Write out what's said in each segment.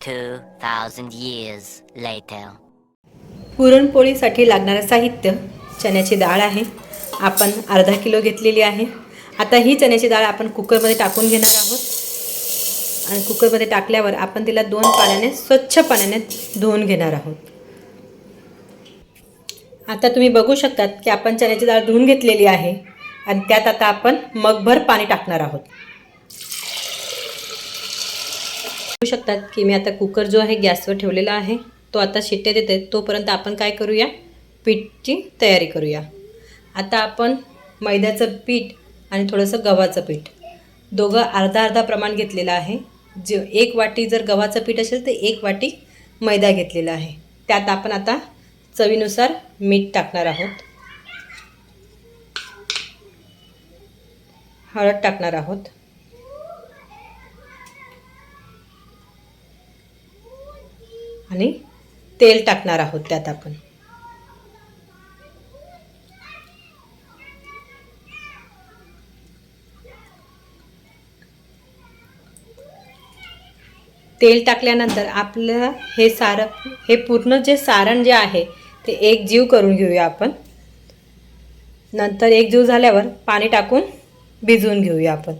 2,000 years later. पुरणपोळीसाठी लागणारं साहित्य चण्याची डाळ आहे. आपण अर्धा किलो घेतलेली आहे. आता ही चण्याची डाळ आपण कुकरमध्ये टाकून घेणार आहोत. आणि कुकरमध्ये टाकल्यावर आपण तिला दोन पाण्याने स्वच्छ पाण्याने धुवून घेणार आहोत. आता तुम्ही बघू शकतात की आपण चण्याची डाळ धुवून घेतलेली आहे. आणि त्यात आता आपण मगभर पाणी टाकणार आहोत. बघू शकतात की मी आता कुकर जो आहे गॅसवर ठेवलेला आहे तो आता शिट्ट्या देते तोपर्यंत आपण काय करूया? पीठची तयारी करूया. आता आपण मैद्याचं पीठ आणि थोडंसं गव्हाचं पीठ. दोघं अर्धा अर्धा प्रमाण घेतलेलं आहे. जे एक वाटी जर गव्हाचं पीठ असेल तर एक वाटी मैदा घेतलेला आहे. त्यात आपण आता चवीनुसार मीठ टाकणार आहोत. हळद टाकणार आहोत. आणि तेल टाकणार आहोत त्यात आपण. तेल टाकल्यानंतर आपलं हे सारं हे पूर्ण जे सारण जे आहे ते एक जीव करून घेऊया आपण. नंतर एक जीव झाल्यावर पाणी टाकून भिजवून घेऊया आपण.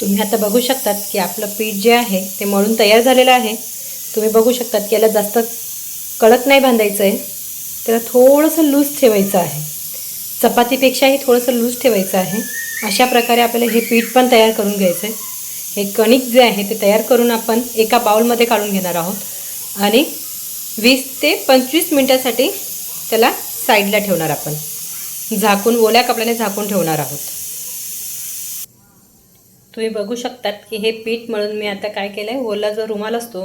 तुम्ही आता बघू शकतात की आपलं पीठ जे आहे ते मळून तयार झालेलं आहे. तुम्ही बघू शकतात की याला जास्त कडक नाही बांधायचं आहे त्याला थोडंसं लूज ठेवायचं आहे. चपातीपेक्षाही थोडंसं लूज ठेवायचं आहे. अशा प्रकारे आपल्याला हे पीठ पण तयार करून घ्यायचं आहे हे कणिक जे आहे ते तयार करून आपण एका बाउलमध्ये काढून घेणार आहोत. आणि वीस ते पंचवीस मिनटासाठी त्याला साईडला ठेवणार आपण. झाकून ओल्या कपड्याने झाकून ठेवणार आहोत. तुम्ही बघू शकतात की हे पीठ मळून मी आता काय केलं आहे ओला जो रुमाल असतो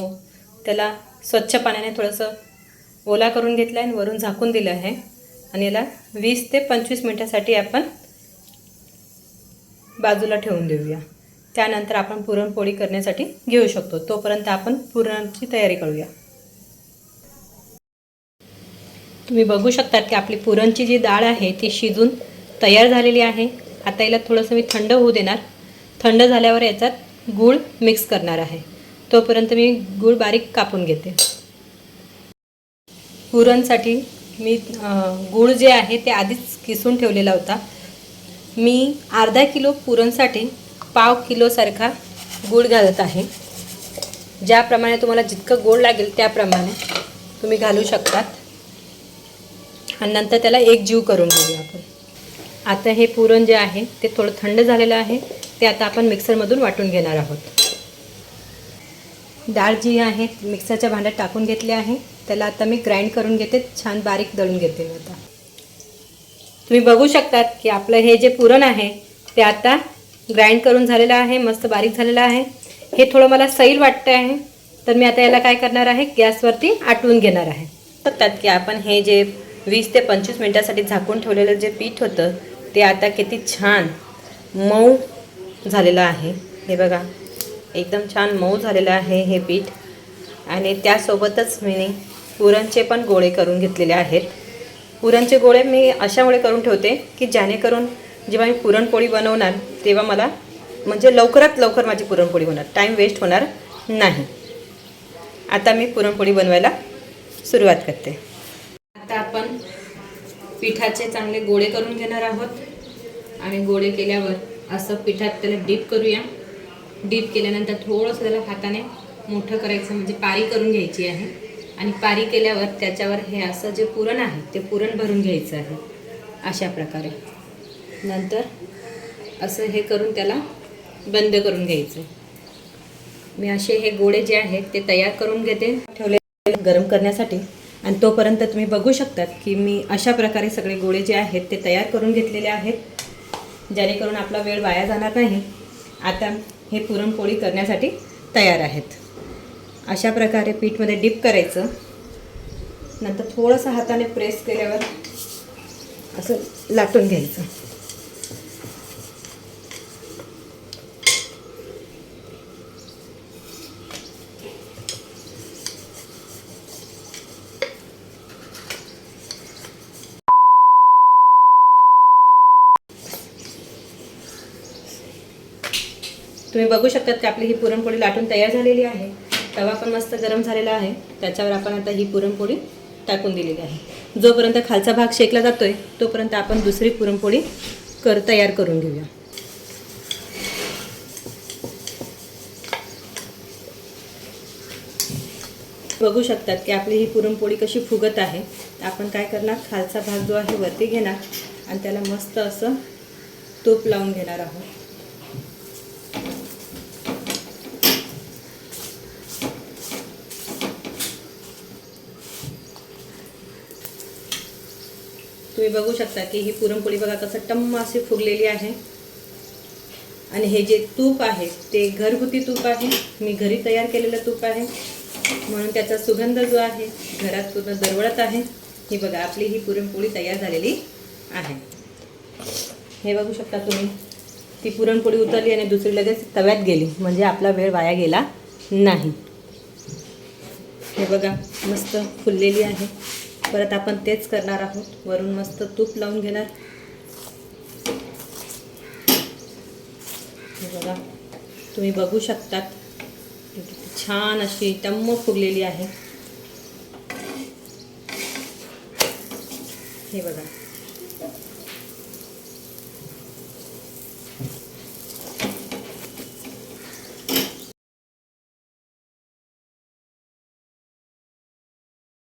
त्याला स्वच्छ पाण्याने थोडंसं ओला करून घेतला आहे आणि वरून झाकून दिलं आहे. आणि याला वीस ते पंचवीस मिनटासाठी आपण बाजूला ठेवून देऊया. त्यानंतर आपण पुरणपोळी करण्यासाठी घेऊ शकतो. तोपर्यंत आपण पुरणाची तयारी करूया. तुम्ही बघू शकतात की आपली पुरणची जी डाळ आहे ती शिजून तयार झालेली आहे. आता याला थोडंसं मी थंड होऊ देणार. थंड झाल्यावर याच्यात गूळ मिक्स करणार आहे. तोपर्यंत मी गूळ बारीक कापून घेते. पुरणसाठी मी गूळ जे आहे ते आधीच किसून ठेवलेला होता. मी अर्धा किलो पुरणसाठी पाव किलोसारखा गूळ घालत आहे. ज्याप्रमाणे तुम्हाला जितकं गोड लागेल त्याप्रमाणे तुम्ही घालू शकतात. आणि नंतर त्याला एक जीव करून घेऊया आपण. आता हे पुरण जे आहे ते थोडं थंड झालेलं आहे. ते आता आपण मिक्सरमधून वाटून घेणार आहोत. डाळ जी आहे मिक्सरच्या भांड्यात टाकून घेतली आहे. त्याला आता मी ग्राइंड करून घेते छान बारीक दळून घेते मी आता. तुम्ही बघू शकतात की आपलं हे जे पुरण आहे ते आता ग्राइंड करून झालेलं आहे मस्त बारीक झालेलं आहे. हे थोडं मला सैल वाटतं आहे. तर मी आता याला काय करणार आहे गॅसवरती आटवून घेणार आहे. बघतात की आपण हे जे वीस ते पंचवीस मिनटासाठी झाकून ठेवलेलं जे पीठ होतं ते आता किती छान मऊ झालेलं आहे. हे बघा. एकदम छान मऊ झालेलं आहे हे पीठ. आणि त्यासोबतच मी पुरणचे पण गोळे करून घेतलेले आहेत. पुरणचे गोळे मी अशामुळे करून ठेवते की जेणेकरून जेव्हा मी पुरणपोळी बनवणार तेव्हा मला म्हणजे लवकरात लवकर माझी पुरणपोळी होणार. टाईम वेस्ट होणार नाही. आता मी पुरणपोळी बनवायला सुरुवात करते. आता आपण पिठाचे चांगले गोळे करून घेणार आहोत. आणि गोळे केल्यावर असं पिठात त्याला डीप करूया. डीप केल्यानंतर थोडंसं त्याला हाताने मोठं करायचं म्हणजे पारी करून घ्यायची आहे. आणि पारी केल्यावर त्याच्यावर हे असं जे पुरण आहे ते पुरण भरून घ्यायचं आहे. अशा प्रकारे. नंतर असं हे करून त्याला बंद करून घ्यायचं. मी असे हे गोळे जे आहेत ते तयार करून घेते. ठेवले गरम करण्यासाठी. आणि तोपर्यंत तुम्ही बघू शकतात की मी अशा प्रकारे सगळे गोळे जे आहेत ते तयार करून घेतलेले आहेत. जेणेकरून आपला वेळ वाया जाणार नाही. आता हे पुरणपोळी करण्यासाठी तयार आहेत. अशा प्रकारे पीठमध्ये डीप करायचं. नंतर थोडंसं हाताने प्रेस केल्यावर असं लाटून घ्यायचं. तुम्ही बघू शकतात की आपली ही पुरणपोळी लाटून तयार झालेली आहे. तवा पण मस्त गरम झालेला आहे. त्याच्यावर आपण आता ही पुरणपोळी टाकून दिलेली आहे. जोपर्यंत खालचा भाग शेकला जातोय तोपर्यंत आपण दुसरी पुरणपोळी कर तयार करून घेऊया. बघू शकतात की आपली ही पुरणपोळी कशी फुगत आहे. आपण काय करणार? खालचा भाग जो आहे वरती घेणार आणि त्याला मस्त असं तूप लावून घेणार आहोत. तुम्ही बघू शकता की ही पुरणपोळी बघा कसं टम्म अशी फुगलेली आहे. आणि हे जे तूप आहे ते घरगुती तूप आहे. मी घरी तयार केलेलं तूप आहे. म्हणून त्याचा सुगंध जो आहे घरात पूर्ण दरवळत आहे. ही बघा आपली ही पुरणपोळी तयार झालेली आहे. हे बघू शकता तुम्ही. ती पुरणपोळी उतरली आणि दुसरी लगेच तव्यात गेली. म्हणजे आपला वेळ वाया गेला नाही. हे बघा मस्त फुललेली आहे. परत आपण तेच करणार आहोत. वरून मस्त तूप लावून घेणार. हे बघा तुम्ही बघू शकतात. किती छान अशी टम्म फुगलेली आहे. हे बघा.